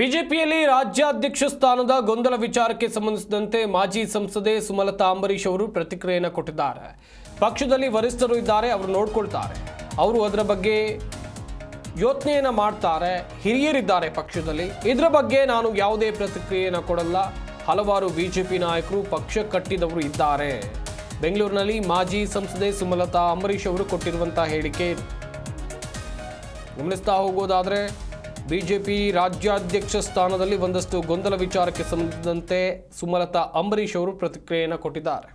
ಬಿಜೆಪಿಯಲ್ಲಿ ರಾಜ್ಯಾಧ್ಯಕ್ಷ ಸ್ಥಾನದ ಗೊಂದಲ ವಿಚಾರಕ್ಕೆ ಸಂಬಂಧಿಸಿದಂತೆ ಮಾಜಿ ಸಂಸದೆ ಸುಮಲತಾ ಅಂಬರೀಶ್ ಅವರು ಪ್ರತಿಕ್ರಿಯೆಯನ್ನು ಕೊಟ್ಟಿದ್ದಾರೆ. ಪಕ್ಷದಲ್ಲಿ ವರಿಷ್ಠರು ಇದ್ದಾರೆ, ಅವರು ನೋಡ್ಕೊಳ್ತಾರೆ. ಅವರು ಅದರ ಬಗ್ಗೆ ಯೋಚನೆಯನ್ನು ಮಾಡ್ತಾರೆ, ಹಿರಿಯರಿದ್ದಾರೆ ಪಕ್ಷದಲ್ಲಿ. ಇದರ ಬಗ್ಗೆ ನಾನು ಯಾವುದೇ ಪ್ರತಿಕ್ರಿಯೆಯನ್ನು ಕೊಡಲ್ಲ. ಹಲವಾರು ಬಿಜೆಪಿ ನಾಯಕರು ಪಕ್ಷ ಕಟ್ಟಿದವರು ಇದ್ದಾರೆ. ಬೆಂಗಳೂರಿನಲ್ಲಿ ಮಾಜಿ ಸಂಸದೆ ಸುಮಲತಾ ಅಂಬರೀಶ್ ಅವರು ಕೊಟ್ಟಿರುವಂತಹ ಹೇಳಿಕೆ. ಗಮನಿಸ್ತಾ ಹೋಗೋದಾದ್ರೆ ಬಿಜೆಪಿ ರಾಜ್ಯಾಧ್ಯಕ್ಷ ಸ್ಥಾನದಲ್ಲಿ ಒಂದಷ್ಟು ಗೊಂದಲ ವಿಚಾರಕ್ಕೆ ಸಂಬಂಧಿಸಿದಂತೆ ಸುಮಲತಾ ಅಂಬರೀಶ್ ಅವರು ಪ್ರತಿಕ್ರಿಯೆಯನ್ನು ಕೊಟ್ಟಿದ್ದಾರೆ.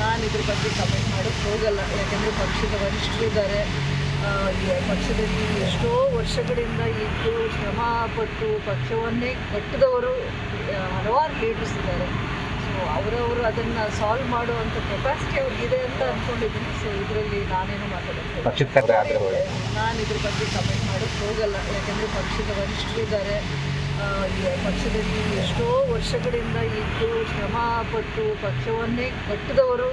ನಾನು ಇದ್ರ ಬಗ್ಗೆ ಕಮೆಂಟ್ ಮಾಡೋಕ್ಕೆ ಹೋಗಲ್ಲ. ಯಾಕಂದರೆ ಪಕ್ಷದ ವರಿಷ್ಠರು ಇದ್ದಾರೆ. ಪಕ್ಷದಲ್ಲಿ ಎಷ್ಟೋ ವರ್ಷಗಳಿಂದ ಇದ್ದು ಶ್ರಮ ಪಟ್ಟು ಪಕ್ಷವನ್ನೇ ಕಟ್ಟಿದವರು ಹಲವಾರು ಲೀಡರ್ಸ್ ಇದ್ದಾರೆ. ಅವರವರು ಅದನ್ನು ಸಾಲ್ವ್ ಮಾಡುವಂಥ ಕೆಪಾಸಿಟಿ ಅವ್ರಿಗಿದೆ ಅಂತ ಅಂದ್ಕೊಂಡಿದ್ದೀನಿ ಸೊ ಇದರಲ್ಲಿ ನಾನೇನು ಮಾತಾಡೋದು ನಾನು ಇದ್ರ ಬಗ್ಗೆ ಕಮೆಂಟ್ ಮಾಡೋಕ್ಕೆ ಹೋಗಲ್ಲ. ಯಾಕಂದರೆ ಪಕ್ಷದ ವರಿಷ್ಠರಿದ್ದಾರೆ. ಪಕ್ಷದಲ್ಲಿ ಎಷ್ಟೋ ವರ್ಷಗಳಿಂದ ಇದ್ದು ಶ್ರಮ ಪಟ್ಟು ಪಕ್ಷವನ್ನೇ ಕಟ್ಟಿದವರು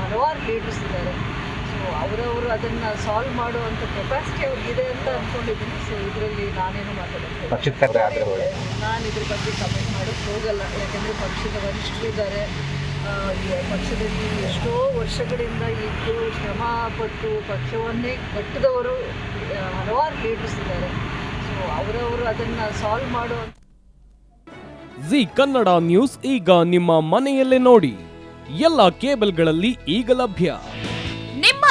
ಹಲವಾರು ಲೀಡರ್ಸ್ ಇದ್ದಾರೆ. ಸೊ ಅವರವರು ಅದನ್ನು ಸಾಲ್ವ್ ಮಾಡುವಂಥ ಕೆಪಾಸಿಟಿ ಅವ್ರಿಗಿದೆ ಅಂತ ಅಂದ್ಕೊಂಡಿದ್ದೀನಿ ಸೊ ಇದರಲ್ಲಿ ನಾನೇನು ಮಾತಾಡೋದು ನಾನು ಇದ್ರ ಬಗ್ಗೆ ಕಮೆಂಟ್ ಮಾಡೋಕ್ಕೆ ಹೋಗಲ್ಲ. ಯಾಕಂದ್ರೆ ಪಕ್ಷದ ವರಿಷ್ಠರಿದ್ದಾರೆ ಇದ್ದಾರೆ ಈ ಪಕ್ಷದಲ್ಲಿ ಎಷ್ಟೋ ವರ್ಷಗಳಿಂದ ಇದ್ದು ಶ್ರಮ ಪಟ್ಟು ಪಕ್ಷವನ್ನೇ ಕಟ್ಟಿದವರು ಹಲವಾರು ಲೀಡರ್ಸ್ ಇದ್ದಾರೆ ಸೊ ಅವರವರು ಅದನ್ನು ಸಾಲ್ವ್ ಮಾಡುವಂಥ ಜಿ ಕನ್ನಡ ನ್ಯೂಸ್ ಈಗ ನಿಮ್ಮ ಮನೆಯಲ್ಲೇ ನೋಡಿ. ಎಲ್ಲ ಕೇಬಲ್ಗಳಲ್ಲಿ ಈಗ ಲಭ್ಯ.